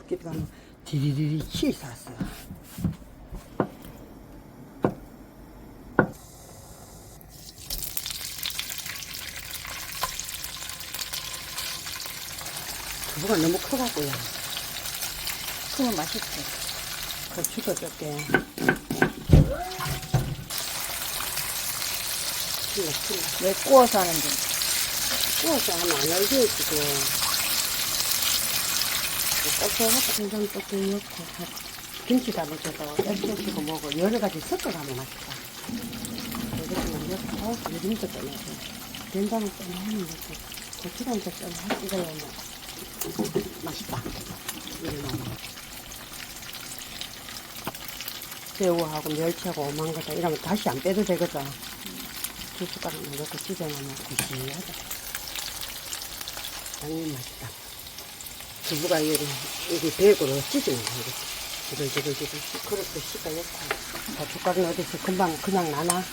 물기도 하면 디리리리 치 샀어. 두부가 너무 커갖고요. 그러면 맛있지. 고추도 적게. 틀려. 왜 구워서 하는지. 구워서 하면 안 알게 지금. 고소하고 된장 조금 넣고 김치 담아줘도 앱소스고 뭐고 여러 가지 섞어가면 맛있다. 이것만 넣고 기름도 좀 넣고 된장을 좀 하면 넣고 고추장도 좀 찍어야 뭐 맛있다. 이러면 새우하고 멸치하고 오만 거다 이러면 다시 안 빼도 되거든. 두 숟가락만 넣고 찢어놓으면 구시하다. 당연히 맛있다. 두부가 여기, 여기 배고로 찢으면 되겠지. 지글지글지글 그렇게 씻어놓고. 고춧가루는 어디서 금방 그냥 나나?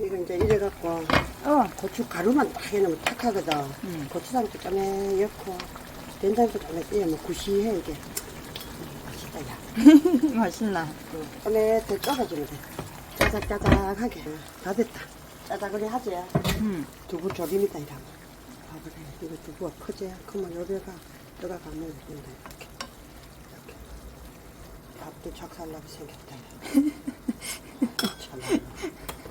이거 이제 이래갖고, 어. 고추 가루만 딱 해놓으면 탁하거든. 음. 고추장도 좀 넣고, 된장도 좀 넣으면 구시해, 이게. 맛있다, 야. 맛있나? 안에 더 썰어주면 돼. 짜작짜작하게. 다 됐다. 짜작을 하지. 음. 두부 조림이다, 이러면. 봐보래. 이거 두부가 크지? 그러면 여기가 들어가면 된다, 이렇게. 이렇게. 밥도 작살나게 생겼다.